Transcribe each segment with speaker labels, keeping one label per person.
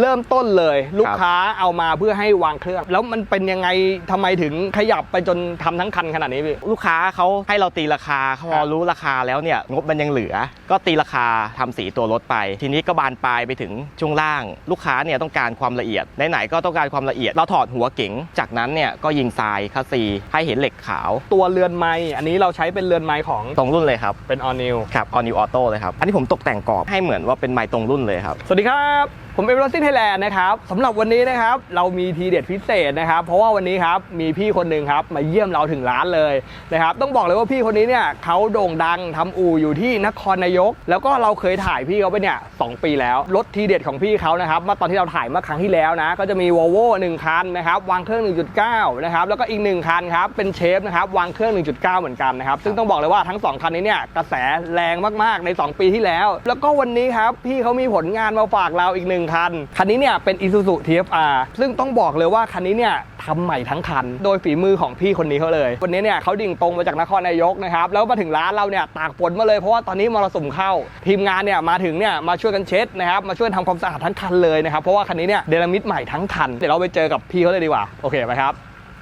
Speaker 1: เริ่มต้นเลยลูกค้าเอามาเพื่อให้วางเครื่อง แล้วมันเป็นยังไงทำไมถึงขยับไปจนทำทั้งคันขนาดนี้พี่
Speaker 2: ลูกค้าเขาให้เราตีราคาพ
Speaker 1: ครั
Speaker 2: อบรู้ราคาแล้วเนี่ยงบมันยังเหลือ ก็ตีราคาทำสีตัวรถไป ทีนี้ก็บานปลายไปถึงช่วงล่าง ลูกค้าเนี่ยต้องการความละเอียดไหนๆก็ต้องการความละเอียด เราถอดหัวเก๋งจากนั้นเนี่ยก็ยิงทรายคัสซีให้เห็นเหล็กขาว
Speaker 1: ตัวเรือนไม้อันนี้เราใช้เป็นเรือนไม้ของ
Speaker 2: ตรงรุ่นเลยครับ
Speaker 1: เป็นออนิว
Speaker 2: ครับ all new auto เลยครับอันนี้ผมตกแต่งกรอบให้เหมือนว่าเป็นไม้ตรงรุ่นเลยครับ
Speaker 1: สวัสดีครับ ผมเอเวอร์ซินไทยแลนด์นะครับสำหรับวันนี้นะครับเรามีทีเด็ดพิเศษนะครับ เพราะว่าวันนี้ครับมีพี่คนหนึ่งครับมาเยี่ยมเราถึงร้านเลยนะครับต้องบอกเลยว่าพี่คนนี้เนี่ยเขาโด่งดังทำอู่อยู่ที่นครนายก แล้วก็เราเคยถ่ายพี่เขาไปเนี่ยสองปีแล้วรถทีเด็ดของพี่เขานะครับเมื่อตอนที่เราถ่ายเมื่อครั้งที่แล้วนะก็จะมี Volvo 1คันนะครับวางเครื่อง 1.9นะครับแล้วก็อีก 1 คันครับเป็นเชฟนะครับวางเครื่อง 1.9 เหมือนกันนะครับซึ่งต้องบอกเลยว่าทั้ง 2 คันนี้เนี่ยกระแสแรงมากๆใน 2 ปีที่แล้ว แล้วก็วันนี้ครับพี่เขามีผลงานมาฝากเราอีก1 คัน คันนี้เนี่ยเป็น Isuzu TFR ซึ่งต้องบอกเลยว่าคันนี้เนี่ยทำใหม่ทั้งคัน โดยฝีมือของพี่คนนี้เขาเลย วันนี้เนี่ยเขาดิ่งตรงมาจากนครนายกนะครับ แล้วมาถึงร้านเราเนี่ยตากฝนมาเลย เพราะว่าตอนนี้มรสุมเข้า ทีมงานเนี่ยมาถึงเนี่ยมาช่วยกันเช็ดนะครับ มาช่วยทำความสะอาดทั้งคันเลยนะครับ เพราะว่าคันนี้เนี่ยเดลมิดใหม่ทั้งคัน เดี๋ยวเราไปเจอกับพี่เขาเลยดีกว่า โอเคไหมครับ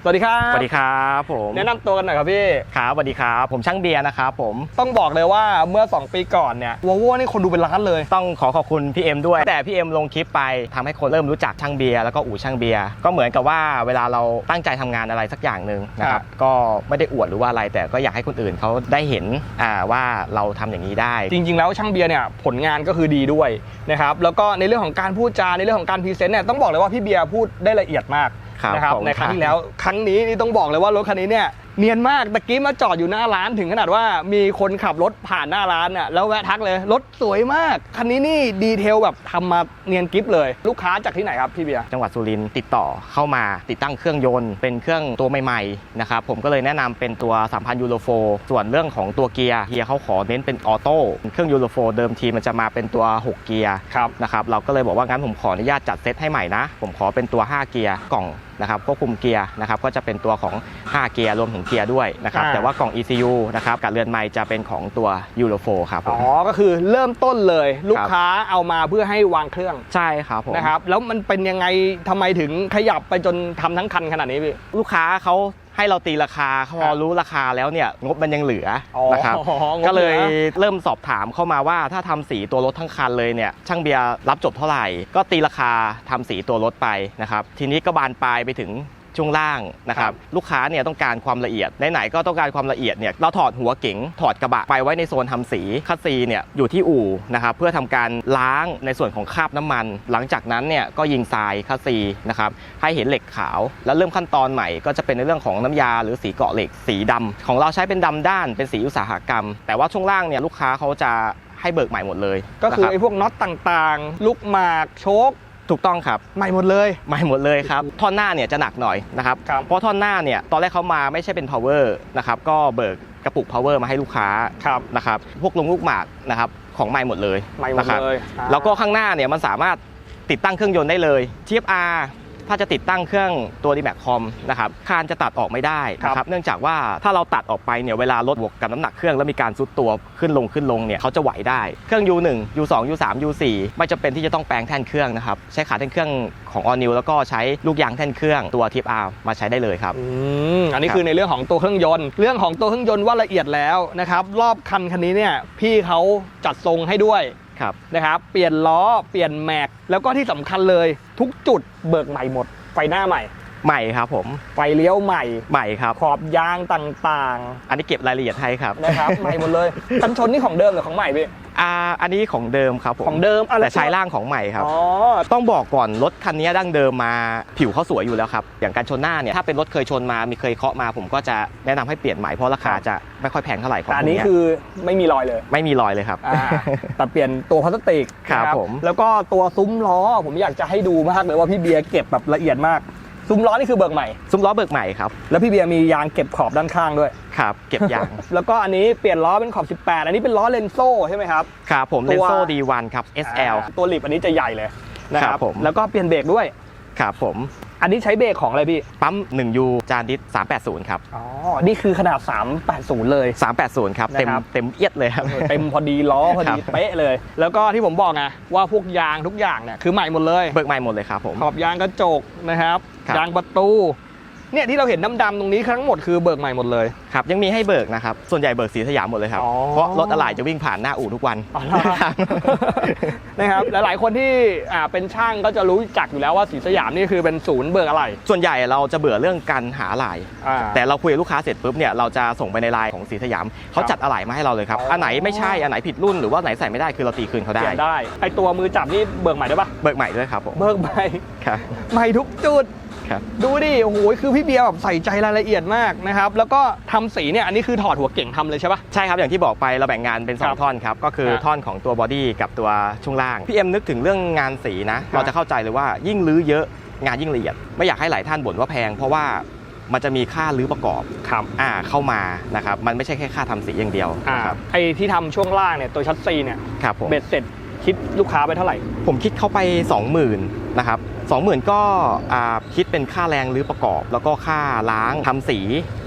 Speaker 1: สวัสดีครับ
Speaker 2: สวัสดีครับผม
Speaker 1: แนะนำตัวกันหน่อยครับพี่
Speaker 2: ครับสวัสดีครับ ผมช่างเบียร์นะครับผม
Speaker 1: ต้องบอกเลยว่าเมื่อ 2 ปีก่อนเนี่ยวอลโวนี่คนดูเป็นล้านเลย
Speaker 2: ต้องขอขอบคุณพี่เอ็มด้วย แต่พี่เอ็มลงคลิปไปทำให้คนเริ่มรู้จักช่างเบียร์แล้วก็อู่ช่างเบียร์ก็เหมือนกับว่าเวลาเราตั้งใจทำงานอะไรสักอย่างหนึ่งนะค
Speaker 1: ครั
Speaker 2: รับบก็ไม่ได้อวดหรือว่าอะไร แต่ก็อยากให้คนอื่นเขาได้เห็นอ่าว่าเราทำอย่างนี้ได้
Speaker 1: จริง ๆ แล้วช่างเบียร์เนี่ยผลงานก็คือดีด้วยนะครับแล้วก็ในเรื่องของการพูดจาในเรื่องของการพรีเซนต์เนี่ยต้องบอกเลยว่าพี่เบียร์พูดได้ละเอียดมาก
Speaker 2: ครับ
Speaker 1: นะครับ
Speaker 2: ขอบคุณ
Speaker 1: ในครั้ง
Speaker 2: ครับ
Speaker 1: ที่แล้ว ครั้งนี้นี่ต้องบอกเลยว่ารถคันนี้เนี่ยเนียนมากตะกี้มาจอดอยู่หน้าร้านถึงขนาดว่ามีคนขับรถผ่านหน้าร้านน่ะแล้วแวะทักเลยรถสวยมาก คันนี้นี่ดีเทลแบบทำมาเนียนกิฟเลย ลูกค้าจากที่ไหนครับพี่เบียร์
Speaker 2: จังหวัดสุรินทร์ติดต่อเข้ามาติดตั้งเครื่องยนต์เป็นเครื่องตัวใหม่ๆนะครับผมก็เลยแนะนำเป็นตัว 3,000 ยูโรโฟส่วนเรื่องของตัวเกียร์เฮียเขาขอเน้นเป็นออโต้เครื่องยูโรโฟเดิมทีมันจะมาเป็นตัว 6 เกียร์
Speaker 1: ครับ
Speaker 2: นะครับเราก็เลยบอกว่างั้นผมขออนุญาตจัดเซตให้ใหม่นะ ผมขอเป็นตัว 5 เกียร์กล่องนะครับควบคุมเกียร์นะครับก็จะเป็นตัวของ 5 เกียร์รวมถึงเกียร์ด้วยนะครับ
Speaker 1: อ่า
Speaker 2: แต่ว่ากล่อง ECU นะครับกับเรือนไม้จะเป็นของตัวยูโรโฟครับผ
Speaker 1: อ๋
Speaker 2: ม
Speaker 1: อ ก็คือเริ่มต้นเลยลูกค้าเอามาเพื่อให้วางเครื่อง
Speaker 2: ใช่ครับผม
Speaker 1: นะครับ แล้วมันเป็นยังไงทำไมถึงขยับไปจนทำทั้งคันขนาดนี้พี่
Speaker 2: ลูกค้าเขา ให้เราตีราคาพ
Speaker 1: ครั
Speaker 2: อบรู้ราคาแล้วเนี่ยงบมันยังเหลืออ
Speaker 1: อ
Speaker 2: นะครับ
Speaker 1: งบ
Speaker 2: ก็เลย
Speaker 1: หลือ
Speaker 2: เริ่มสอบถามเข้ามาว่าถ้าทำสีตัวรถทั้งคันเลยเนี่ยช่างเบียร์รับจบเท่าไหร่ ก็ตีราคาทำสีตัวรถไปนะครับทีนี้ก็บานปลายไปถึง ช่วงล่างนะครับลูกค้าเนี่ยต้องการความละเอียดไหนๆก็ต้องการความละเอียดเนี่ยเราถอดหัวเก๋งถอดกระบะไปไว้ในโซนทำสีคัสซีเนี่ยอยู่ที่อู่นะครับเพื่อทำการล้างในส่วนของคราบน้ำมัน หลังจากนั้นเนี่ยก็ยิงทรายคัสซีนะครับให้เห็นเหล็กขาว แล้วเริ่มขั้นตอนใหม่ก็จะเป็นในเรื่องของน้ำยาหรือสีเกาะเหล็กสีดำของเราใช้เป็นดำด้านเป็นสีอุตสาหกรรม แต่ว่าช่วงล่างเนี่ยลูกค้าเขาจะให้เบิกใหม่หมดเลย
Speaker 1: ก็คือ
Speaker 2: นะรับ
Speaker 1: ไอ้พวกน็อตต่างๆ ลูกหมากโชค
Speaker 2: ถูกต้องครับ
Speaker 1: ใหม่หมดเลย
Speaker 2: ใหม่หมดเลยครับท่อนหน้าเนี่ยจะหนักหน่อยนะครับ
Speaker 1: ครับ
Speaker 2: เพราะท่อนหน้าเนี่ยตอนแรกเขามาไม่ใช่เป็น power นะครับก็เบิกกระปุก power มาให้ลูกค้า
Speaker 1: ครับ
Speaker 2: นะครับพวกลงลูกหมากนะครับของใหม่หมดเลย
Speaker 1: ใหม่หมด
Speaker 2: นะครับ
Speaker 1: เลยอ่า
Speaker 2: แล้วก็ข้างหน้าเนี่ยมันสามารถติดตั้งเครื่องยนต์ได้เลย TFR ถ้าจะติดตั้งเครื่องตัว d m a x Com นะครับคานจะตัดออกไม่ได้นะครับเนื่องจากว่าถ้าเราตัดออกไปเนี่ยเวลาลดบวกกับน้ำหนักเครื่องแล้วมีการซุดตัวขึ้นลงขึ้นลงเนี่ยเขาจะไหวได้เครื่อง U1 U2 U3 U4 ไม่จำเป็นที่จะต้องแปลงแท่นเครื่องนะครับใช้ขาแท่นเครื่องของ All New แล้วก็ใช้ลูกยางแท่นเครื่องตัว TFR มาใช้ได้เลยครับ
Speaker 1: อืมอันนี้
Speaker 2: ครับ
Speaker 1: คือในเรื่องของตัวเครื่องยนต์ เรื่องของตัวเครื่องยนต์ว่าละเอียดแล้วนะครับรอบคันคันนี้เนี่ยพี่เขาจัดทรงให้ด้วย
Speaker 2: ครับ
Speaker 1: นะครับเปลี่ยนล้อเปลี่ยนแม็กแล้วก็ที่สำคัญเลยทุกจุดเบิกใหม่หมดไฟหน้าใหม่
Speaker 2: ใหม่ครับผม
Speaker 1: ไฟเลี้ยวใหม่
Speaker 2: ใหม่ครับ
Speaker 1: ขอบยางต่าง
Speaker 2: อันนี้เก็บรายละเอียดให้ครับ
Speaker 1: ๆ นะครับ ใหม่หมดเลยกันชนนี่ของเดิมหรือของใหม่พี่
Speaker 2: อ่าอันนี้ของเดิมครับผม
Speaker 1: ของเดิมอะไร
Speaker 2: แต่ใช้ร่างของใหม่ครับ
Speaker 1: อ๋อ
Speaker 2: ต้องบอกก่อนรถคันนี้ดั้งเดิมมาผิวเขาสวยอยู่แล้วครับ อย่างการชนหน้าเนี่ยถ้าเป็นรถเคยชนมามีเคยเคาะมา ผมก็จะแนะนำให้เปลี่ยนใหม่เพราะราคาจะไม่ค่อยแพงเท่าไหร่ของ
Speaker 1: แต่อันนี้
Speaker 2: พวกเย
Speaker 1: คือไม่มีรอยเลย
Speaker 2: ไม่มีรอยเลยครับ
Speaker 1: อ่าแต่เปลี่ยนตัวพลาสติก
Speaker 2: ครับ
Speaker 1: นะ
Speaker 2: ผม
Speaker 1: แล้วก็ตัวซุ้มล้อผมอยากจะให้ดูมากเลยว่าพี่เบียร์เก็บแบบละเอียดมาก ซุ้มล้อนี่คือเบิกใหม่
Speaker 2: ซุ้มล้อเบิกใหม่ครับ
Speaker 1: แล้วพี่เบียร์มียางเก็บขอบด้านข้างด้วย
Speaker 2: ครับ เก็บยาง
Speaker 1: แล้วก็อันนี้เปลี่ยนล้อเป็นขอบ 18 อันนี้เป็นล้อเลนโซ่ใช่ไหมครับ
Speaker 2: ครับผม
Speaker 1: ตั
Speaker 2: เล
Speaker 1: ว
Speaker 2: นโซ่ D1 ครับ SL
Speaker 1: อ่าตัวหลิบอันนี้จะใหญ่เลยนะค
Speaker 2: ค
Speaker 1: รั
Speaker 2: รั
Speaker 1: บบ
Speaker 2: ผม
Speaker 1: แล้วก็เปลี่ยนเบรกด้วย
Speaker 2: ครับผม
Speaker 1: อันนี้ใช้เบรกของอะไรพี่
Speaker 2: ปั๊ม1ยูจานดิส380 ครับ
Speaker 1: อ๋อ นี่คือขนาด 380 เลย
Speaker 2: 380 ครับ เต็ม
Speaker 1: นะครับ
Speaker 2: เต็มเอียดเลยครับ
Speaker 1: เต็มพอดีล้อพอดี
Speaker 2: ครับ
Speaker 1: เป๊ะเลย แล้วก็ที่ผมบอกไงว่าพวกยางทุกอย่างเนี่ยคือใหม่หมดเลย
Speaker 2: เบิกใหม่หมดเลยครับผม
Speaker 1: ขอบยางกระจกนะครับ
Speaker 2: ครับ
Speaker 1: ยางประตู เนี่ยที่เราเห็นดำๆตรงนี้ทั้งหมดคือเบิกใหม่หมดเลย
Speaker 2: ครับยังมีให้เบิกนะครับส่วนใหญ่เบิกสีสยามหมดเลยครับ
Speaker 1: อ๋อ
Speaker 2: เพราะรถอะไหล่จะวิ่งผ่านหน้าอู่ทุกวัน
Speaker 1: อ๋อเหรอนะครับหลายๆคนที่อ่าเป็นช่างก็จะรู้จักอยู่แล้วว่าสีสยามนี่คือเป็นศูนย์เบิกอะไร
Speaker 2: ส่วนใหญ่เราจะเบื่อเรื่องการหาอะไหล่
Speaker 1: อ่า
Speaker 2: แต่เราคุยกับลูกค้าเสร็จปุ๊บเนี่ยเราจะส่งไปในไลน์ของสีสยามเขาจัดอะไหล่มาให้เราเลยครับ
Speaker 1: อ๋ออั
Speaker 2: อันไหนไม่ใช่อันไหนผิดรุ่นหรือว่าอันไหนใส่ไม่ได้คือเราตีคืนเขา
Speaker 1: เป
Speaker 2: ได้
Speaker 1: ลี่ยนได้ไอตัวมือจับนี่เบิกใหม่ได้ปะ
Speaker 2: เบิกใหม่ด้วยครับผม
Speaker 1: เบิกใหม่
Speaker 2: ครับ
Speaker 1: ใหม่ทุกจุด
Speaker 2: ครับ
Speaker 1: ดูดิโอ้โหคือพี่เบียร์แบบใส่ใจรายละเอียดมากนะครับแล้วก็ทำสีเนี่ยอันนี้คือถอดหัวเก่งทำเลยใช่ปะ
Speaker 2: ใช่ครับอย่างที่บอกไปเราแบ่งงานเป็น
Speaker 1: ครับ
Speaker 2: 2ท่อนครับก็คือ
Speaker 1: ครับ
Speaker 2: ท่อนของตัวบอดี้กับตัวช่วงล่างพี่เอ็มนึกถึงเรื่องงานสีนะเราจะเข้าใจเลยว่ายิ่งลื้อเยอะงานยิ่งละเอียด ไม่อยากให้หลายท่านบ่นว่าแพง เพราะว่ามันจะมีค่าลื้อประกอบ
Speaker 1: ครับ
Speaker 2: อ่าเข้ามานะครับมันไม่ใช่แค่ค่าทำสีอย่างเดียว
Speaker 1: อ่า
Speaker 2: นะครับ
Speaker 1: ไอที่ทำช่วงล่างเนี่ยตัวชัดซีเนี่ย
Speaker 2: ครับผม
Speaker 1: เบ็ดเสร็จคิดลูกค้าไปเท่าไหร่
Speaker 2: ผมคิดเข้าไป 20,000นะครับ20,000 ก็อ่าคิดเป็นค่าแรงรื้อประกอบ แล้วก็ค่าล้างทำสี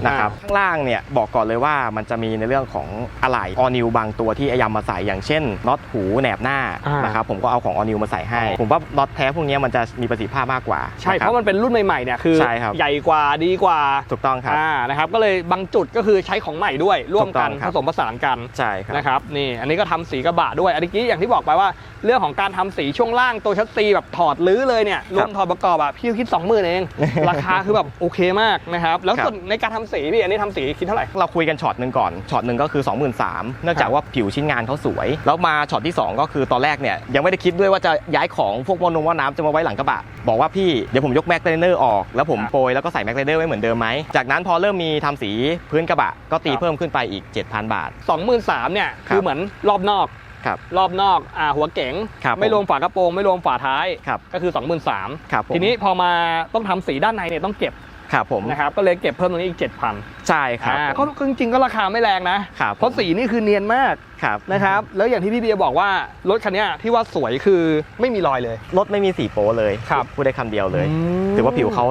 Speaker 2: นะครับข้างล่างเนี่ยบอกก่อนเลยว่ามันจะมีในเรื่องของอะไหล่ออนิวบางตัวที่อายำมาใส่อย่างเช่นน็อตหูแหนบหน้า
Speaker 1: อ่าน
Speaker 2: นะครับผมก็เอาของออนิวมาใส่ให้ ผมว่าน็อตแท้พวกเนี้ยมันจะมีประสิทธิภาพมากกว่า
Speaker 1: ใช่
Speaker 2: ค
Speaker 1: เพ
Speaker 2: บ
Speaker 1: ราะมันเป็นรุ่นใหม่ๆเนี่ยคือ
Speaker 2: ใช่ครับ
Speaker 1: ใหญ่กว่าดีกว่า
Speaker 2: ถูกต้องครับ
Speaker 1: อ่านะครับก็เลยบางจุดก็คือใช้ของใหม่ด้วยร่วมกัน
Speaker 2: ถูกต้องครั
Speaker 1: ผ
Speaker 2: บ
Speaker 1: สมผสานกัน
Speaker 2: ใช่ครับ
Speaker 1: นะครับนี่อันนี้ก็ทำสีกระบะด้วยอันนี้อย่างที่บอกไปว่า เรื่องของการทำสีช่วงล่างตัวชัดซีแบบถอดลื้อเลยเนี่ยรวมถอดประกอบอะพี่คิด20,000เอง ราคาคือแบบโอเคมากนะครับ แล้ว
Speaker 2: ครับ
Speaker 1: ส่วนในการทำสีพี่อันนี้ทำสีคิดเท่าไหร่
Speaker 2: เราคุยกันช็อตหนึ่งก่อนช็อตหนึ่งก็คือ 23,000เนื่องจากว่าผิวชิ้นงานเขาสวย แล้วมาช็อตที่ 2 ก็คือตอนแรกเนี่ยยังไม่ได้คิดด้วยว่าจะย้ายของพวกมอนงว่าน้ำจะมาไว้หลังกระบะ บอกว่าพี่เดี๋ยวผมยกแม็กไลเนอร์ออกแล้วผม
Speaker 1: ครับ
Speaker 2: โปรยแล้วก็ใส่แม็กไลเนอร์ไว้เหมือนเดิมไหมจากนั้นพอเริ่มมีทำสีพื้นกระบะก็ตี
Speaker 1: ครับ
Speaker 2: เพิ่มขึ้นไปอีก 7,000 บาท
Speaker 1: 23,000เนี่ย
Speaker 2: ครับ
Speaker 1: คือเหมือนรอบนอก
Speaker 2: ครับ
Speaker 1: รอบนอกอ่าหัวเก๋ง
Speaker 2: ครับ
Speaker 1: ไม่รวมฝากระโปรง ไม่รวมฝาท้าย
Speaker 2: ครับ
Speaker 1: ก็คือ 23,000
Speaker 2: ครับผม
Speaker 1: ทีนี้พอมาต้องทำสีด้านในเนี่ยต้องเก็บ
Speaker 2: ครับผม
Speaker 1: นะครับก็เลยเก็บเพิ่มตรงนี้อีก 7,000
Speaker 2: ใช่ครับ
Speaker 1: อ่า
Speaker 2: ผม
Speaker 1: ก็จริงๆก็ราคาไม่แรงนะ
Speaker 2: ครับ
Speaker 1: เพราะสีนี่คือเนียนมาก
Speaker 2: ครับ
Speaker 1: นะครับแล้วอย่างที่พี่เบียร์บอกว่ารถคันเนี้ยที่ว่าสวยคือไม่มีรอยเลย
Speaker 2: รถไม่มีสีโปเลย
Speaker 1: ครับ
Speaker 2: พูดได้คำเดียวเลย
Speaker 1: อืม
Speaker 2: ถือว่าผิวเขา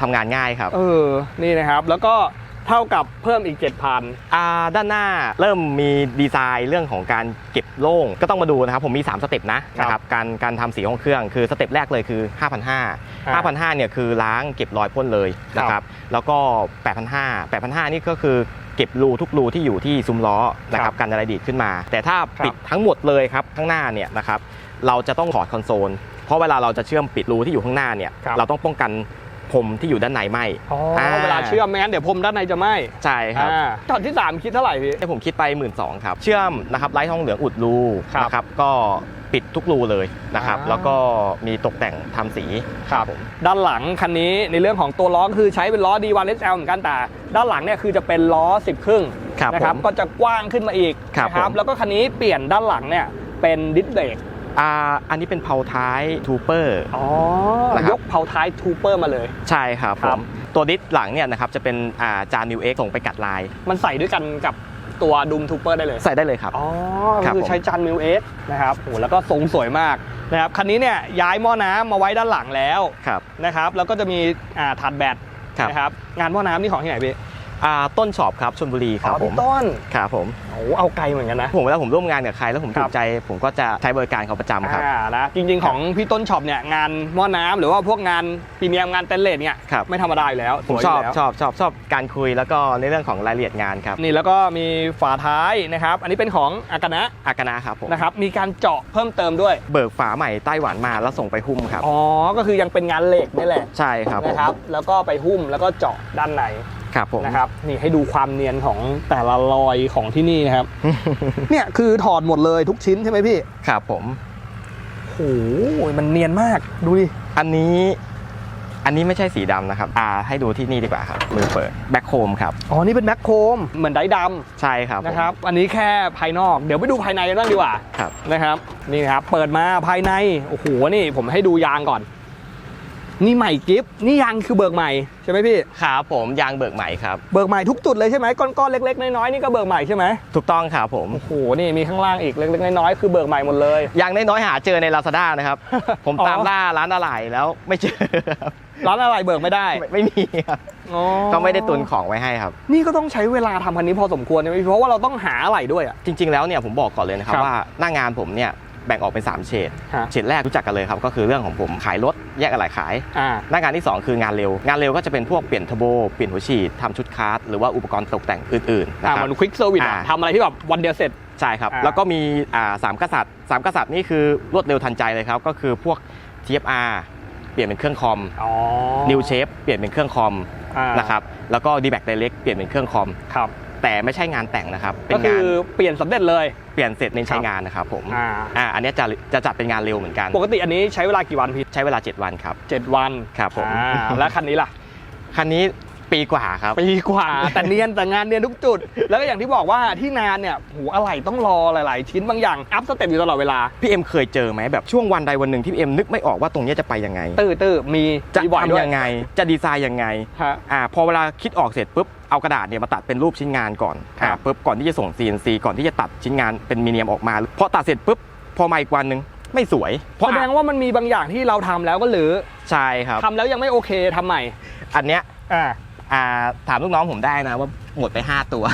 Speaker 2: ทำงานง่ายครับ
Speaker 1: เออ นี่นะครับ แล้วก็ เท่ากับเพิ่มอีก 7,000
Speaker 2: อ่าด้านหน้าเริ่มมีดีไซน์เรื่องของการเก็บโล่ง ก็ต้องมาดูนะครับ ผมมี 3 สเต็ปนะครับนะครับการการทำสีของเครื่องคือสเต็ปแรกเลยคือ 5,500 5,500เนี่ยคือล้างเก็บรอยพ่นเลยนะครับแล้วก็ 8,500 8,500 นี่ก็คือเก็บรูทุกรูที่อยู่ที่ซุ้มล้อนะครับกันอะไรดีดขึ้นมา แต่ถ้าปิดทั้งหมดเลยครับข้างหน้าเนี่ยนะครับเราจะต้องถอดคอนโซลเพราะเวลาเราจะเชื่อมปิดรูที่อยู่ข้างหน้าเนี่ยเราต้องป้องกัน พรมที่อยู่ด้านในไหม
Speaker 1: อ๋ออาเวลาเชื่อมไม่งั้นเดี๋ยวพรมด้านในจะไหม้
Speaker 2: ใช่ครับ
Speaker 1: อ่าช็อตที่ 3 คิดเท่าไหร่พี่
Speaker 2: ให้ผมคิดไป 1 2ื่นครับ เชื่อมนะครับไร้ทองเหลืองอุดรู
Speaker 1: ครับ
Speaker 2: นะครับก็ปิดทุกรูเลยนะครับ
Speaker 1: อ่า
Speaker 2: แล้วก็มีตกแต่งทำสี
Speaker 1: ครับด้านหลังคันนี้ในเรื่องของตัวล้อก็คือใช้เป็นล้อ D1 SL เหมือนกันแต่ด้านหลังเนี่ยคือจะเป็นล้อ 10 ครึ่ง
Speaker 2: ครับ
Speaker 1: นะครับ
Speaker 2: ผม
Speaker 1: ก็จะกว้างขึ้นมาอีก
Speaker 2: ครับ
Speaker 1: นะ
Speaker 2: ผม
Speaker 1: แล้วก็คันนี้เปลี่ยนด้านหลังเนี่ยเป็นดิสเบรก
Speaker 2: อ่าอันนี้เป็นเพาท้ายทูเปอร์
Speaker 1: อ๋อ
Speaker 2: นะครับ
Speaker 1: ยกเผาท้ายทูเปอร์มาเลย
Speaker 2: ใช่ครับผ
Speaker 1: ครับ
Speaker 2: มตัวดิสหลังเนี่ยนะครับจะเป็นอ่าจานนิวเอ็กส่งไปกัดลาย
Speaker 1: มันใส่ด้วยกันกับตัวดูมทูเปอร์ได้เลย
Speaker 2: ใส่ได้เลยครับ
Speaker 1: อ๋อ
Speaker 2: ครับ
Speaker 1: คือ
Speaker 2: ผม
Speaker 1: ใช้จานมิวเอสนะครับโอ้แล้วก็ทรงสวยมากนะครับ คันนี้เนี่ยย้ายหม้อน้ำมาไว้ด้านหลังแล้ว
Speaker 2: ครับ
Speaker 1: นะครับ แล้วก็จะมีอ่าถาดแบต
Speaker 2: ครับ
Speaker 1: นะครับ งานหม้อน้ำนี่ของที่ไหนพี่
Speaker 2: อ่าต้นช็อปครับชลบุรีครับ
Speaker 1: อ๋อ
Speaker 2: ผ
Speaker 1: พี่
Speaker 2: ม
Speaker 1: ต้น
Speaker 2: ครับผม
Speaker 1: โอ้เอาไกลเหมือนกันนะ
Speaker 2: ผมเวลาผมร่วมงานกับใครแล้วผม
Speaker 1: ครั
Speaker 2: ถู
Speaker 1: บ
Speaker 2: กใจ ผมก็จะใช้บริการเขาประจำครับ
Speaker 1: อ่านะจริง ๆ ของพี่ต้นช็อปเนี่ยงานหม้อน้ำหรือว่าพวกงานพรีเมียมงานเต้นเลสเนี่ย
Speaker 2: ครับ
Speaker 1: ไม่ธรรมดาอยู่แล้ว
Speaker 2: ผม
Speaker 1: สวย
Speaker 2: ช
Speaker 1: ยู่
Speaker 2: อบ
Speaker 1: แล้ว
Speaker 2: ชอบชอบชอบการคุยแล้วก็ในเรื่องของรายละเอียดงานครับ
Speaker 1: นี่แล้วก็มีฝาท้ายนะครับอันนี้เป็นของอากานะ
Speaker 2: อากานะครับผม
Speaker 1: นะครับมีการเจาะเพิ่มเติมด้วย
Speaker 2: เบิกฝาใหม่ไต้หวันมาแล้วส่งไปหุ้มครับ
Speaker 1: อ๋อก็คือยังเป็นงานเหล็กนี่แหละ
Speaker 2: ใช่ครับผม
Speaker 1: นะครับแล้วก็ไปหุ้มแล้วก็เจาะด้านใน
Speaker 2: ครับผม
Speaker 1: นะครับนี่ให้ดูความเนียนของแต่ละรอยของที่นี่นะครับ เนี่ยคือถอดหมดเลยทุกชิ้นใช่ไหมพี่
Speaker 2: ครับผม
Speaker 1: โอ้โหมันเนียนมากดูดิ
Speaker 2: อันนี้ อันนี้ไม่ใช่สีดำนะครับ อ่า ให้ดูที่นี่ดีกว่าครับ มือเปิดแบ็คโคมครับ
Speaker 1: อ๋อ นี่เป็นแบ็คโคมเหมือนไดร์ด
Speaker 2: ใช่ครับำผม
Speaker 1: นะครับ อันนี้แค่ภายนอก เดี๋ยวไปดูภายในกันบ้างดีกว่า
Speaker 2: ครับ
Speaker 1: นะครับ นี่ครับ เปิดมาภายใน โอ้โห นี่ผมให้ดูยางก่อน นี่ใหม่กิฟต์นี่ยางคือเบิกใหม่ใช่ไหมพี่
Speaker 2: ครับผมยางเบิกใหม่ครับ
Speaker 1: เบิกใหม่ทุกจุดเลยใช่ไหมก้อนๆเล็ก ๆ น้อยๆนี่ก็เบิกใหม่ใช่ไหม
Speaker 2: ถูกต้องครับผม
Speaker 1: โอ้โหนี่มีข้างล่างอีกเล็กๆน้อยๆคือเบิกใหม่หมดเลย
Speaker 2: ยางน้อยๆหาเจอใน Lazada นะครับผม
Speaker 1: อ๋อ
Speaker 2: ตามล่าร้านอะไหล่แล้วไม่เจอครับ
Speaker 1: ร้านอะไรเบิกไม่ได้
Speaker 2: ไม่ไม่มีครับ
Speaker 1: อ๋อ
Speaker 2: ก็ไม่ได้ตุนของไว้ให้ครับ
Speaker 1: นี่ก็ต้องใช้เวลาทำคันนี้พอสมควรใช่ไหมพี่เพราะว่าเราต้องหาอะไรด้วยอะ
Speaker 2: จริง ๆแล้วเนี่ยผมบอกก่อนเลยนะครับ
Speaker 1: ครับ
Speaker 2: ว่าหน้างานผมเนี่ย แบ่งออกเป็น 3 เฉด
Speaker 1: ฮะ
Speaker 2: เฉดแรกรู้จักกันเลยครับ ก็คือเรื่องของผมขายรถแยกอะไหล่ขาย
Speaker 1: อ่า
Speaker 2: หน้างานที่ 2 คืองานเร็ว งานเร็วก็จะเป็นพวกเปลี่ยนเทอร์โบ เปลี่ยนหัวฉีดทำชุดคาร์ดหรือว่าอุปกรณ์ตกแต่งอื่นๆนะ
Speaker 1: อ่า
Speaker 2: ครั
Speaker 1: เห
Speaker 2: บ
Speaker 1: มือนควิกเซอร์วิส
Speaker 2: อ่า
Speaker 1: ทำอะไรที่แบบวันเดียวเสร็จ
Speaker 2: ใช่ครับ
Speaker 1: อ่า
Speaker 2: แล้วก็มีอ่าสามกษัตริย์สามกษัตริย์นี่คือรวดเร็วทันใจเลยครับ ก็คือพวก TFR เปลี่ยนเป็นเครื่องคอม
Speaker 1: อ๋อ
Speaker 2: New Shape เปลี่ยนเป็นเครื่องคอม
Speaker 1: อ่า
Speaker 2: นะครับแล้วก็ d b a c Direct เปลี่ยนเป็นเครื่องคอม
Speaker 1: ครับ
Speaker 2: แต่ไม่ใช่งานแต่งนะครับ เป็
Speaker 1: ก็
Speaker 2: น
Speaker 1: คื
Speaker 2: งา
Speaker 1: อนเปลี่ยนสำเร็จเลย
Speaker 2: เปลี่ยนเสร็จเน้นใช้งานนะครับผม
Speaker 1: อ่า
Speaker 2: อ่าอันเนี้ยจะจะจัดเป็นงานเร็วเหมือนกัน
Speaker 1: ปกติอันนี้ใช้เวลากี่วันพี่
Speaker 2: ใช้เวลา 7 วันครับ
Speaker 1: เจ็ดวัน
Speaker 2: ครับผม
Speaker 1: อ่าแล้วคันนี้ล่ะ
Speaker 2: คันนี้ ปีกว่าครับ
Speaker 1: ปีกว่า แต่เนียนแต่งานเนียนทุกจุด แล้วก็อย่างที่บอกว่าที่นานเนี่ยหูอะไรต้องรอหลาย ๆ ชิ้นบางอย่างอัพสเต็ปอยู่ตลอดเวลา
Speaker 2: พี่เอ็มเคยเจอไหมแบบช่วงวันใดวันหนึ่งที่พี่เอ็มนึกไม่ออกว่าตรงเนี้ยจะไปยังไง
Speaker 1: ตื้อตื้อมี
Speaker 2: จะ
Speaker 1: มีบ่อยด้ว
Speaker 2: ทำ
Speaker 1: ย
Speaker 2: ยังไง จะดีไซน์ยังไง
Speaker 1: ฮะ
Speaker 2: อ่าพอเวลาคิดออกเสร็จปุ๊บเอากระดาษเนี่ยมาตัดเป็นรูปชิ้นงานก่อน
Speaker 1: ครั
Speaker 2: อ่า
Speaker 1: บ
Speaker 2: ปุ๊บก่อนที่จะส่ง CNC ก่อนที่จะตัดชิ้นงานเป็นมีเนียมออกมาพอตัดเสร็จปุ๊บพอมาอีกวันหนึ่งไม่สวยเพราะ
Speaker 1: แสดงว่ามันมีบางอย่างที่เราทำแล้วก็หรือ
Speaker 2: ใช่ครับ
Speaker 1: ทำแล้วยังไม่โอเคทำใหม่
Speaker 2: อันเนี้ย
Speaker 1: อ่า
Speaker 2: อ่าถามลูกน้องผมได้นะว่า หมดไป 5 ตัว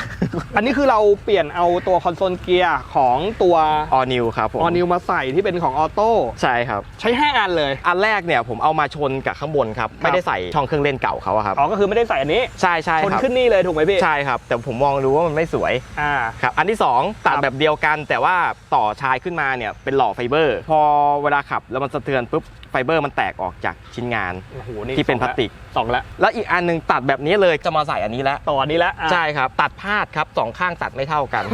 Speaker 1: อันนี้คือเราเปลี่ยนเอาตัวคอนโซลเกียร์ของตัว
Speaker 2: ออนิวครับผม
Speaker 1: ออนิวมาใส่ที่เป็นของออโต้
Speaker 2: ใช่ครับ
Speaker 1: ใช้ 5 อันเลย
Speaker 2: อันแรกเนี่ยผมเอามาชนกับข้างบนครับ ไม่ได้ใส่ช่องเครื่องเล่นเก่าเขาอะครับ
Speaker 1: อ๋อ ก็คือไม่ได้ใส่อันนี้
Speaker 2: ใช่ใช่
Speaker 1: ชน
Speaker 2: ครับ
Speaker 1: ขึ้นนี่เลยถูกไหมพี่
Speaker 2: ใช่ครับ แต่ผมมองดูว่ามันไม่สวย
Speaker 1: อ่า
Speaker 2: ครับ อันที่ 2 ตัด
Speaker 1: ครับ
Speaker 2: แบบเดียวกัน แต่ว่าต่อชายขึ้นมาเนี่ยเป็นหล่อไฟเบอร์ พอเวลาขับแล้วมันสะเทือนปุ๊บไฟเบอร์มันแตกออกจากชิ้นงาน
Speaker 1: โอ้โหนี่
Speaker 2: ที่เป็น
Speaker 1: ส
Speaker 2: พ
Speaker 1: อง
Speaker 2: ลาสติก
Speaker 1: สองแล้ว
Speaker 2: แล้วอีกอันหนึงตัดแบบนี้เลยจะมาใส่อันนี้แล้ว
Speaker 1: ต่ออันนี้แล้วอะ
Speaker 2: ใช่ครับ ตัดพลาดครับสองข้างตัดไม่เท่ากัน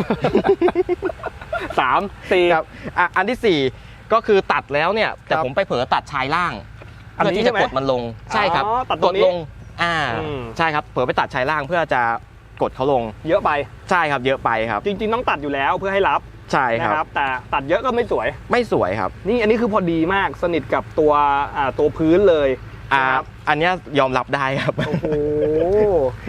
Speaker 1: สามสี่
Speaker 2: ครับอะอันที่สี่ก็คือตัดแล้วเนี่ย แต่
Speaker 1: ครับ
Speaker 2: ผมไปเผลอตัดชายล่าง
Speaker 1: อัน
Speaker 2: เพื่อ
Speaker 1: นี้
Speaker 2: ที่
Speaker 1: ใช่
Speaker 2: จะ
Speaker 1: ไหม
Speaker 2: กดมันลงใช่ครับ
Speaker 1: อ๋อตัดต
Speaker 2: ก
Speaker 1: รง
Speaker 2: ด
Speaker 1: นี้
Speaker 2: ลงอ่า
Speaker 1: อืม
Speaker 2: ใช่ครับเผลอไปตัดชายล่างเพื่อจะกดเขาลง
Speaker 1: เยอะไป
Speaker 2: ใช่ครับเยอะไปครับ
Speaker 1: จริง ๆ ต้องตัดอยู่แล้วเพื่อให้รับ
Speaker 2: ใช่ค
Speaker 1: นะค
Speaker 2: รั
Speaker 1: รับ บ แต่ตัดเยอะก็ไม่สวย
Speaker 2: ไม่สวยครับ
Speaker 1: นี่อันนี้คือพอดีมากสนิทกับตัวอ่าตัวพื้นเลย
Speaker 2: อ่า
Speaker 1: นะครับ
Speaker 2: อันเนี้ยยอมรับได้ครับ
Speaker 1: โอ้โห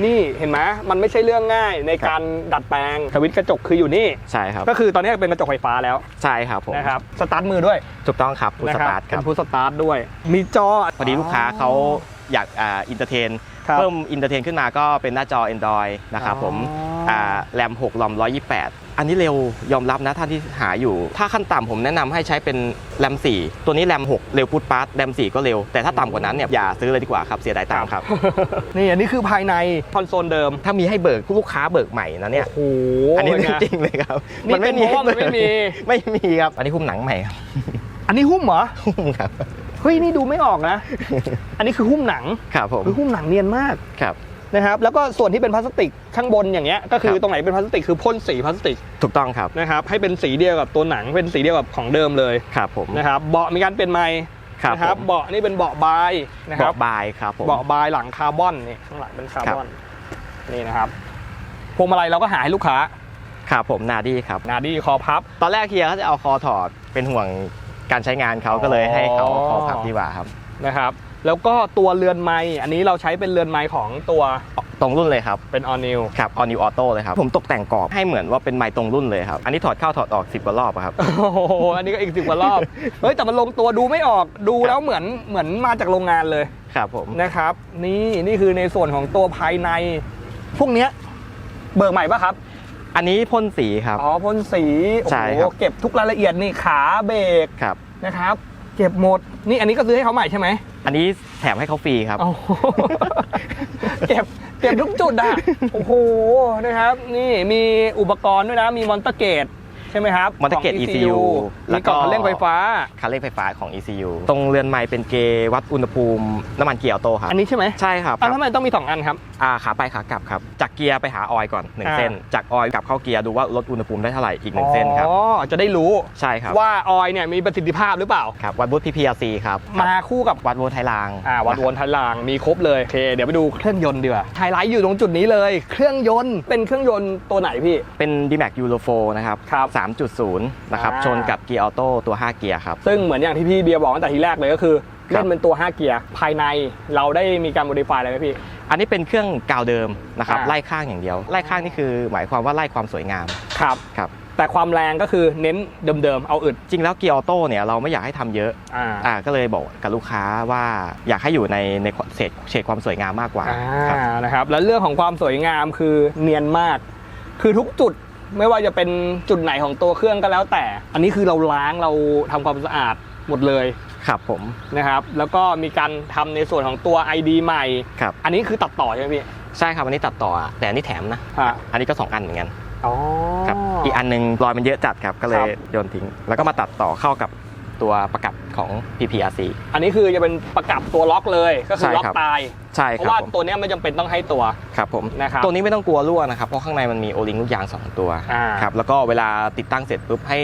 Speaker 1: นี่เห็นไหมมันไม่ใช่เรื่องง่ายในการดัดแปลงสวิตช์กระจกคืออยู่นี่
Speaker 2: ใช่ครับ
Speaker 1: ก็คือตอนนี้เป็นกระจกไฟฟ้าแล้ว
Speaker 2: ใช่ครับผม
Speaker 1: นะครับ สตาร์ทมือด้วย
Speaker 2: ถูกต้องครับพุท
Speaker 1: นะ
Speaker 2: ส
Speaker 1: ครับ
Speaker 2: ตาร์ทค
Speaker 1: เป็
Speaker 2: รับ
Speaker 1: นพุทสตาร์ทด้วย มีจอ
Speaker 2: พอดีลูกค้าเขาอยากอ่าอินเตอร์เทน
Speaker 1: ครับ
Speaker 2: เพิ่มอินเตอร์เทนขึ้นมาก็เป็นหน้าจอ Android นะครับผม
Speaker 1: อ๋ออ่า
Speaker 2: แรม6ลอม128 อันนี้เร็วยอมรับนะท่านที่หาอยู่ ถ้าขั้นต่ำผมแนะนำให้ใช้เป็นแรม4 ตัวนี้แรม6 เร็วพุทปาร์ตแรม4 ก็เร็ว แต่ถ้าต่ำกว่านั้นเนี่ยอย่าซื้อเลยดีกว่าครับเสียดายตังค์ครับ
Speaker 1: นี่อันนี้คือภายในคอนโซลเดิม
Speaker 2: ถ้ามีให้เบิกลูกค้าเบิกใหม่นะเนี่ย
Speaker 1: โอ้โห
Speaker 2: อันนี้
Speaker 1: เป็
Speaker 2: เรื่อง
Speaker 1: ไง
Speaker 2: จริงเลยครับ
Speaker 1: นี่เป็นเพราะว่ามันไม่มี
Speaker 2: ไม่มีครับอันนี้หุ้มหนังใหม่ครับ
Speaker 1: อันนี้หุ้มเหรอ
Speaker 2: หุ้มครับ
Speaker 1: เฮ้ยนี่ดูไม่ออกนะ อันนี้คือหุ้มหนัง
Speaker 2: ครับผม
Speaker 1: คือหุ้มหนังเนียนมาก
Speaker 2: ครับ
Speaker 1: นะครับแล้วก็ส่วนที่เป็นพลาสติกข้างบนอย่างเงี้ยก็คือ
Speaker 2: ครับ
Speaker 1: ตรงไหนเป็นพลาสติกคือพ่นสีพลาสติก
Speaker 2: ถูกต้องครับ
Speaker 1: นะครับให้เป็นสีเดียวกับตัวหนังเป็นสีเดียวกับของเดิมเลย
Speaker 2: ครับผม
Speaker 1: นะครับเบาะมีการเป็นไม้
Speaker 2: ครับ
Speaker 1: นะครับ
Speaker 2: ผม
Speaker 1: เบาะนี่เป็นเบาะบายนะครับ
Speaker 2: เบาะบายครับผม
Speaker 1: เบาะบายหลังคาร์บอนนี่ข้างหลังเป็นคาร์บอนนี่นะครับพวงมาลัยเราก็หาให้ลูกค้า
Speaker 2: ครับผมนาดี้ครับ
Speaker 1: นาดี้คอพับ
Speaker 2: ตอนแรกเฮียเขาจะเอาคอถอดเป็นห่วงการใช้งานเขาก็เลยให้เขา
Speaker 1: อ๋อ
Speaker 2: คอพับดีกว่าครับ
Speaker 1: นะครับ แล้วก็ตัวเรือนไม้อันนี้เราใช้เป็นเรือนไม้ของตัว
Speaker 2: ตรงรุ่นเลยครับ
Speaker 1: เป็นออนิว
Speaker 2: ครับออนิวออโต้เลยครับ ผมตกแต่งกรอบให้เหมือนว่าเป็นไม้ตรงรุ่นเลยครับ อันนี้ถอดเข้าถอดออก 10กว่ารอบอะครับ
Speaker 1: โอ้โห อันนี้ก็อีกสิบกว่ารอบ เฮ้ย แต่มันลงตัวดูไม่ออก ดู
Speaker 2: ครับ
Speaker 1: แล้วเหมือนเหมือนมาจากโรงงานเลย
Speaker 2: ครับผม
Speaker 1: นะครับ นี่นี่คือในส่วนของตัวภายใน พวกเนี้ยเบิกใหม่ปะครับ
Speaker 2: อันนี้พ่นสีครับ
Speaker 1: อ๋อ พ่นสี โอ้
Speaker 2: ใช่
Speaker 1: โห
Speaker 2: ครับ
Speaker 1: เก็บทุกรายละเอียดนี่ ขาเบรก
Speaker 2: ครับ
Speaker 1: นะครับ เก็บหมด นี่อันนี้ก็ซื้อให้เขาใหม่ใช่ไหม
Speaker 2: อันนี้แถมให้เขาฟรีครับ
Speaker 1: โอ้โหเก็บเก็บทุกจุดอะ โอ้โหนะครับ นี่มีอุปกรณ์ด้วยนะ มีมอนเตอร์เกต ใช่ไหมครับ
Speaker 2: Monster
Speaker 1: ของ
Speaker 2: Gate ECU
Speaker 1: มีกล่องคันเร่งไฟฟ้า
Speaker 2: คันเร่งไฟฟ้าของ ECU ตรงเรือนไม้เป็นเกย์วัดอุณหภูมิน้ำมันเกียร์ออโต้ครับ
Speaker 1: อันนี้ใช่ไหม
Speaker 2: ใช่ครับ
Speaker 1: อะทำไมต้องมีสองอันครับ
Speaker 2: อ่าขาไปขากลับครับ จากเกียร์ไปหาออยล์ก่อนหนึ่ง
Speaker 1: อ่า
Speaker 2: เส้น จากออยล์กลับเข้าเกียร์ดูว่าลดอุณหภูมิได้เท่าไหร่อีกหนึ่งเส้นครับ
Speaker 1: อ๋อจะได้รู้
Speaker 2: ใช่ครับ
Speaker 1: ว่าออยล์เนี่ยมีประสิทธิภาพหรือเปล่า
Speaker 2: ครับวัดบูธ PPLC ครับ
Speaker 1: มาคู่กับ
Speaker 2: วัดโวลต์ไทยราง
Speaker 1: อ่าวัดวนทันลางมีครบเลยโอเคเดี๋ยวไปดูเครื่องยนต์ดีกว่าไฮไลท์อยู่ตรงจุดนี้เลย เครื่องยนต์เป็นเครื่องยนต์ตัวไหนพี่
Speaker 2: เป็น D-Max Euro 4นะครับ
Speaker 1: ครับ
Speaker 2: 3.0 นะครับ
Speaker 1: อ่า
Speaker 2: ชนกับเกียร์ออโต้ตัว 5 เกียร์ครับ
Speaker 1: ซึ่งเหมือนอย่างที่พี่เบียร์บอกตั้งแต่ทีแรกเลยก็คือเล่นเป็นตัว 5 เกียร์ภายในเราได้มีการโมดิฟายอะไรไหมพี่
Speaker 2: อันนี้เป็นเครื่องกาวเดิมนะครับ
Speaker 1: อ่า
Speaker 2: ไล่ข้างอย่างเดียว ไล่ข้างนี่คือหมายความว่าไล่ความสวยงาม
Speaker 1: ครับ
Speaker 2: ครับ
Speaker 1: แต่ความแรงก็คือเน้นเดิมๆ เอาอึด
Speaker 2: จริงแล้วเกียร์ออโต้เนี่ยเราไม่อยากให้ทำเยอะ
Speaker 1: อ่า
Speaker 2: อ่าก็เลยบอกกับลูกค้าว่าอยากให้อยู่ในในเศษเฉดความสวยงามมากกว่าครับ
Speaker 1: อ่านะครับแล้วเรื่องของความสวยงามคือเนียนมาก คือทุกจุด ไม่ว่าจะเป็นจุดไหนของตัวเครื่องก็แล้วแต่ อันนี้คือเราล้างเราทำความสะอาดหมดเลย
Speaker 2: ครับผม
Speaker 1: นะครับแล้วก็มีการทำในส่วนของตัว ID ใหม่
Speaker 2: ครับ
Speaker 1: อันนี้คือตัดต่อใช่ไหมพี่
Speaker 2: ใช่ครับอันนี้ตัดต่ออะแต่อันนี้แถมนะ
Speaker 1: ฮะ
Speaker 2: อันนี้ก็ 2 อันเหมือนกัน
Speaker 1: อ๋อ
Speaker 2: ครับอีกอันหนึงรอยมันเยอะจัดครับก็เล
Speaker 1: ครั
Speaker 2: ย
Speaker 1: บ
Speaker 2: โยนทิ้ง แล้วก็มาตัดต่อเข้ากับ ตัวประกับของ PPRC
Speaker 1: อันนี้คือจะเป็นประกับตัวล็อกเลยก็คือ
Speaker 2: ใช่
Speaker 1: ล็อก
Speaker 2: ครับ
Speaker 1: ตาย
Speaker 2: ใช่
Speaker 1: เพ
Speaker 2: ครั
Speaker 1: ราะ
Speaker 2: บ
Speaker 1: ว่า
Speaker 2: ผม
Speaker 1: ตัวเนี้ยไม่จำเป็นต้องให้ตัว
Speaker 2: ครับผม
Speaker 1: นะครับ
Speaker 2: ตัวนี้ไม่ต้องกลัวรั่วนะครับเพราะข้างในมันมีโอลิงลูกยางสองตัว
Speaker 1: อ่า
Speaker 2: ครับแล้วก็เวลาติดตั้งเสร็จปุ๊บให้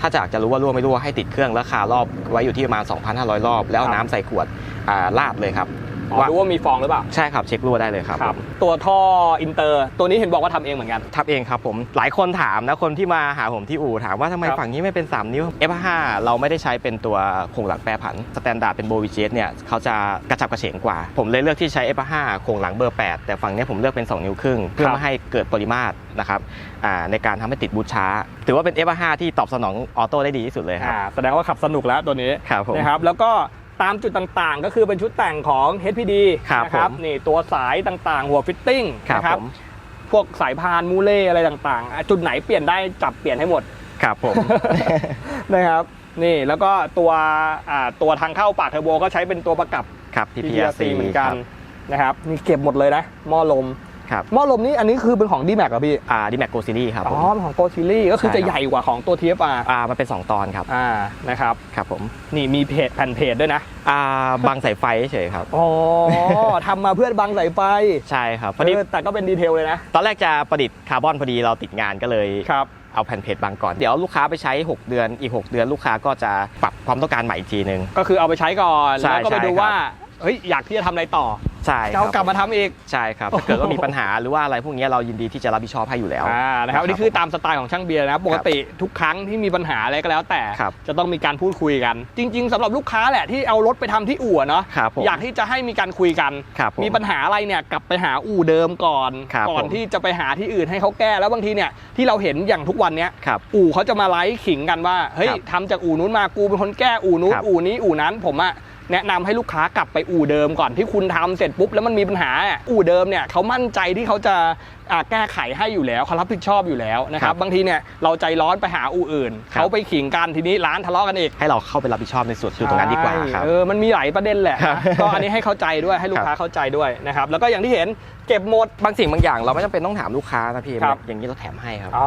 Speaker 2: ถ้าจากจะรู้ว่ารั่วไม่รั่วให้ติดเครื่องแล้วคารอบไว้อยู่ที่ประมาณ 2,500 รอบ แล้วเอาน้ำใส่ขวดอ่าลาดเลยครับ
Speaker 1: อ๋อดูว่ามีฟองหรือเปล่า
Speaker 2: ใช่ครับเช็ครั่วได้เลยครับผม
Speaker 1: ตัวท่ออินเตอร์ ตัวนี้เห็นบอกว่าทำเองเหมือนกัน
Speaker 2: ทำเองครับผมหลายคนถามนะคนที่มาหาผมที่อู่ถามว่าทำไม
Speaker 1: ครับ
Speaker 2: ฝั่งนี้ไม่เป็น 3 นิ้ว F5 เราไม่ได้ใช้เป็นตัวโครงหลังแปรผันสแตนดาร์ดเป็นโบวิเจสเนี่ยเขาจะกระฉับกระเฉงกว่า ผมเลยเลือกที่ใช้ F5 โครงหลังเบอร์ 8 แต่ฝั่งเนี้ยผมเลือกเป็น 2 นิ้วครึ่งเพื่อไม่ให้เกิดปริมาตรนะครับอ่าในการทำให้ติดบูทช้า ถือว่าเป็น F5 ที่ตอบสนองออโต้ได้ดีที่สุดเลยครับ
Speaker 1: อ่าแสดงว่าขับสนุกแล้วตัวนี้
Speaker 2: ครับผม
Speaker 1: นะครับแล้วก็ ตามจุดต่างๆ ก็คือเป็นชุดแต่งของ HPD
Speaker 2: ครับ
Speaker 1: นะ
Speaker 2: ผม
Speaker 1: นี่ตัวสายต่างๆ หัวฟิตติ้ง
Speaker 2: ครับ
Speaker 1: นะ
Speaker 2: ผม
Speaker 1: พวกสายพานมูเล่อะไรต่างๆอะจุดไหนเปลี่ยนได้จับเปลี่ยนให้หมด
Speaker 2: ครับผม
Speaker 1: นะครับนี่แล้วก็ตัวอ่าตัวทางเข้าปากเทอร์โบก็ใช้เป็นตัวประกับ
Speaker 2: ครับ
Speaker 1: PPRC
Speaker 2: PPRC
Speaker 1: เหมือนกัน
Speaker 2: ครับ
Speaker 1: นะครับนี่เก็บหมดเลยนะหม้อลม
Speaker 2: ครับ
Speaker 1: หม้อลมนี่อันนี้คือเป็นของ d m a x อะพี่
Speaker 2: อ่าดิแม็กโกซิลี่ครับ
Speaker 1: อ๋
Speaker 2: ผ
Speaker 1: อ
Speaker 2: ม
Speaker 1: เป็นของโกซิลี่ก็คือ
Speaker 2: ใช่
Speaker 1: จะ
Speaker 2: ครับ
Speaker 1: ใหญ่กว่าของตัว TFR
Speaker 2: อ่ามันเป็น 2 ตอนครับ
Speaker 1: อ่านะครับ
Speaker 2: ครับผม
Speaker 1: นี่มีเพจแผ่นเพจด้วยนะ
Speaker 2: อ่าบังสายไฟเฉยๆครับ
Speaker 1: อ๋อ ทำมาเพื่อบังสายไฟ
Speaker 2: ใช่ครับพอดี
Speaker 1: เออแต่ก็เป็นดีเทลเลยนะ
Speaker 2: ตอนแรกจะประดิษฐ์คาร์บอนพอดีเราติดงานก็เลย
Speaker 1: ครับ
Speaker 2: เอาแผ่นเพจบางก่อน เดี๋ยวลูกค้าไปใช้ 6 เดือนอีก 6 เดือนลูกค้าก็จะปรับความต้องการใหม่อีกทีหนึ่ง
Speaker 1: ก็คือเอาไปใช้ก่อน
Speaker 2: ใช่
Speaker 1: แล้วก็ไป
Speaker 2: ใช่
Speaker 1: ดู
Speaker 2: ครับ
Speaker 1: ว่าเฮ้ยอยากที่จะทำอะไรต่อ
Speaker 2: ใช่ค
Speaker 1: จะ
Speaker 2: รั
Speaker 1: เอากลับมาทำอีก
Speaker 2: ใช่ครับถ้าเกิดว่ามีปัญหาหรือว่าอะไรพวกนี้เรายินดีที่จะรับผิดชอบให้อยู่แล้ว
Speaker 1: อ่านะครับอันนี่คือตามสไตล์ของช่างเบียร์นะปกติทุกครั้งที่มีปัญหาอะไรก็แล้ว แต่
Speaker 2: ครับ
Speaker 1: จะต้องมีการพูดคุยกัน จริง ๆสำหรับลูกค้าแหละที่เอารถไปทำที่อู่อะเนาะ
Speaker 2: ครับผม
Speaker 1: อยากที่จะให้มีการคุยกัน
Speaker 2: ครับผม
Speaker 1: มีปัญหาอะไรเนี่ยกลับไปหาอู่เดิมก่อน
Speaker 2: ครับ
Speaker 1: ก่อน
Speaker 2: ผม
Speaker 1: ที่จะไปหาที่อื่นให้เขาแก้แล้วบางทีเนี่ยที่เราเห็นอย่างทุกวันเนี้ย
Speaker 2: ครับ
Speaker 1: อู่เขาจะมาไลฟ์ขิงกันว่าเฮ้ย
Speaker 2: ครับ
Speaker 1: ทำจากอู่นู้นมากูเป็นคนแก้อู่นู้น
Speaker 2: ครับ
Speaker 1: อู่นี้อู่นั้นผมอะ แนะนำให้ลูกค้ากลับไปอู่เดิมก่อนที่คุณทำเสร็จปุ๊บแล้วมันมีปัญหาอู่เดิมเนี่ยเขามั่นใจที่เขาจะ แก้ไขให้อยู่แล้วเขารับผิดชอบอยู่แล้วนะค
Speaker 2: ค
Speaker 1: รั
Speaker 2: รั
Speaker 1: บบบางทีเนี่ยเราใจร้อนไปหาอู่อื่น
Speaker 2: ครับ
Speaker 1: เขาไปขิงกันทีนี้ร้านทะเลาะกันอีก
Speaker 2: ให้เราเข้าไปรับผิดชอบในส่วนจุดตรงนั้นดีกว่าครับ
Speaker 1: เออมันมีหลายประเด็นแหละ
Speaker 2: ครับ
Speaker 1: นะก็อันนี้ให้เข้าใจด้วยให้ลูกค้าเข้าใจด้วยนะครับแล้วก็อย่างที่เห็นเก็บหมด
Speaker 2: บางสิ่งบางอย่างเราไม่จำเป็นต้องถามลูกค้านะพี่
Speaker 1: ครับ
Speaker 2: อย่างนี้เราแถมให้ครับ
Speaker 1: อ๋อ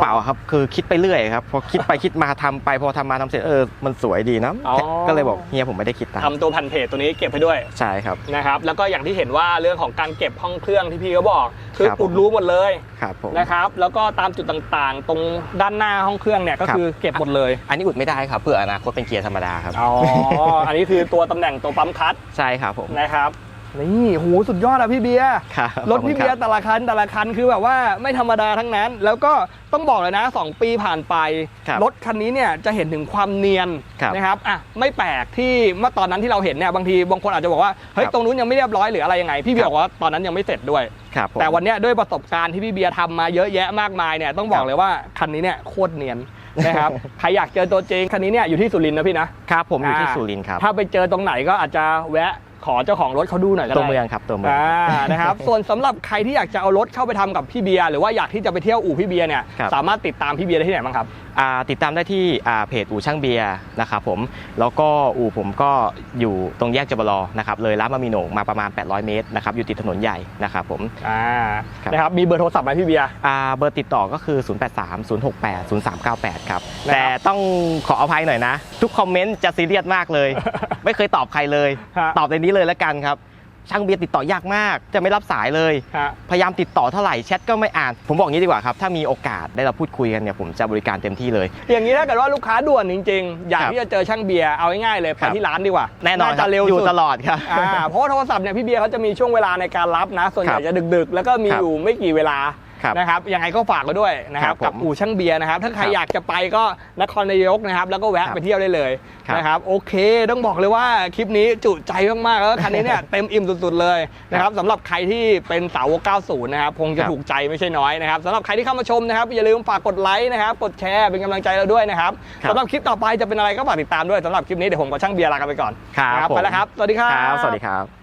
Speaker 2: เปล่าครับคือคิดไปเรื่อยครับพอคิดไปคิดมาทำไปพอทำมาทำเสร็จเออมันสวยดีนะ
Speaker 1: อ๋อ
Speaker 2: ก็เลยบอกเฮียผมไม่ได้คิดตาม
Speaker 1: ทำตัวแผ่นเพจตัวนี้เก็บให้ด้วย
Speaker 2: ใช่ครับ
Speaker 1: นะครับแล้วก็อย่างที่เห็นว่าเรื่องของการเก็บห้องเครื่องที่พี่เขาบอก คือ
Speaker 2: ครับ
Speaker 1: อุดรู้หมดเลย
Speaker 2: ครับผม
Speaker 1: นะครับ แล้วก็ตามจุดต่างๆ ตรงด้านหน้าห้องเครื่องเนี่ยก็
Speaker 2: ครับ
Speaker 1: คือเก็บหมดเลย
Speaker 2: อันนี้อุดไม่ได้ครับเพื่ออนาคตเป็นเกียร์ธรรมดาครับ
Speaker 1: อ๋ออันนี้คือตัวตำแหน่งตัวปั๊มคลัตช์
Speaker 2: ใช่ครับผม
Speaker 1: นะครับ นี่โหสุดยอดอะพี่เบียร์
Speaker 2: ครับ
Speaker 1: รถพี่เบีย
Speaker 2: ข
Speaker 1: ร์
Speaker 2: อบคุณคบ
Speaker 1: แต่ละคันแต่ละคันคือแบบว่าไม่ธรรมดาทั้งนั้น แล้วก็ต้องบอกเลยนะ 2 ปีผ่านไป
Speaker 2: ครับ
Speaker 1: รถคันนี้เนี่ยจะเห็นถึงความเนียน
Speaker 2: ครับ
Speaker 1: นะครับอะไม่แปลกที่เมื่อตอนนั้นที่เราเห็นเนี่ยบางทีบางคนอาจจะบอกว่าเฮ้ย
Speaker 2: ครับ
Speaker 1: ตรงนู้นยังไม่เรียบร้อยหรืออะไรยังไงพี่เบียร์
Speaker 2: ครับ
Speaker 1: บอกว่าตอนนั้นยังไม่เสร็จด้วย
Speaker 2: ครับผม
Speaker 1: แต่วันเนี้ยด้วยประสบการณ์ที่พี่เบียร์ทำมาเยอะแยะมากมายเนี่ยต้องบอ
Speaker 2: ค
Speaker 1: ก
Speaker 2: รับ
Speaker 1: เลยว่าคันนี้เนี่ยโคตรเนียนนะครับใครอยากเจอตัวจริงคันนี้เนี่ยอยู่ที่สุรินทร์นะพี่นะครับ
Speaker 2: ผมอยู่ที่
Speaker 1: อ่า
Speaker 2: สุรินทร์ครับ
Speaker 1: ถ้าไปเจอตรงไหนก็อาจจะแวะ ขอเจ้าของรถเขาดูหน่อยก็
Speaker 2: ตัว
Speaker 1: ได้
Speaker 2: เมืองครับตัวเมือง
Speaker 1: อ่านะครับ ส่วนสำหรับใครที่อยากจะเอารถเข้าไปทำกับพี่เบียร์หรือว่าอยากที่จะไปเที่ยวอู่พี่เบียร์เนี่ย
Speaker 2: ครับ
Speaker 1: สามารถติดตามพี่เบียร์ได้ที่ไหนบ้างครับ
Speaker 2: อ่าติดตามได้ที่อ่าเพจอู่ช่างเบียร์นะครับผมแล้วก็อู่ผมก็อยู่ตรงแยกจบลอนะครับเลยร้านมามีโหนงมาประมาณ 800 เมตรนะครับอยู่ติดถนนใหญ่นะครับผม
Speaker 1: อ่า
Speaker 2: ครับ
Speaker 1: นะครับมีเบอร์โทรศัพท์ไหมพี่เบียร์
Speaker 2: อ่าเบอร์ติดต่อก็คือ 0830680398ครับ
Speaker 1: นะครับ
Speaker 2: แต่ต้องขออภัยหน่อยนะ ทุกคอมเมนต์จะซีเรียสมากเลย ไม่เคยตอบใครเลย
Speaker 1: ฮะ
Speaker 2: ตอบในนี้เลยแล้วกันครับช่างเบียร์ติดต่อยากมาก จะไม่รับสายเลย
Speaker 1: ฮะ
Speaker 2: พยายามติดต่อเท่าไหร่แชทก็ไม่อ่าน ผมบอกงี้ดีกว่าครับ ถ้ามีโอกาสได้เราพูดคุยกันเนี่ยผมจะบริการเต็มที่เลย
Speaker 1: อย่างนี้ถ้าเกิดว่าลูกค้าด่วนจริงๆ อยาก
Speaker 2: ครับ
Speaker 1: ที่จะเจอช่างเบียร์เอาง่ายๆเลยไป
Speaker 2: ครับ
Speaker 1: ที่ร้านดีกว่า
Speaker 2: แน่นอนค
Speaker 1: จะ
Speaker 2: รับ
Speaker 1: เร็ว
Speaker 2: อยู่
Speaker 1: สุด
Speaker 2: ตลอดครับ
Speaker 1: อ่าเพราะว่าโทรศัพท์เนี่ยพี่เบียร์เขาจะมีช่วงเวลาในการรับนะ ส่วนใหญ่
Speaker 2: ครับ
Speaker 1: จะดึกๆ แล้วก็มี
Speaker 2: ครับ
Speaker 1: อยู่ไม่กี่เวลา
Speaker 2: ครับ
Speaker 1: นะครับยังไงก็ฝากไว้ด้วยนะครับ
Speaker 2: ครับผม
Speaker 1: กับอู่ช่างเบียร์นะครับถ้าใคร
Speaker 2: ครับ
Speaker 1: อยากจะไปก็นครนายกนะครับแล้วก็แวะ
Speaker 2: ครับ
Speaker 1: ไปเที่ยวได้เลย
Speaker 2: ครับ
Speaker 1: นะครับโอเคต้องบอกเลยว่าคลิปนี้จุใจมากๆแล้วคันนี้เนี่ย เต็มอิ่มสุดๆเลยนะครับสำหรับใครที่เป็นสาวก90 นะครับคงจะ
Speaker 2: ครับ
Speaker 1: ถูกใจไม่ใช่น้อยนะครับสำหรับใครที่เข้ามาชมนะครับอย่าลืมฝากกดไลค์นะครับกดแชร์เป็นกำลังใจเราด้วยนะครับ
Speaker 2: ครับ
Speaker 1: สำหรับคลิปต่อไปจะเป็นอะไรก็ฝากติดตามด้วยสำหรับคลิปนี้เดี๋ยวผมกับช่างเบียร์ลากันไปก่อน
Speaker 2: ครับ
Speaker 1: นะ
Speaker 2: ผม
Speaker 1: ไปแล้วครับสวัสดีครับ
Speaker 2: ครับ สวัสดีครับ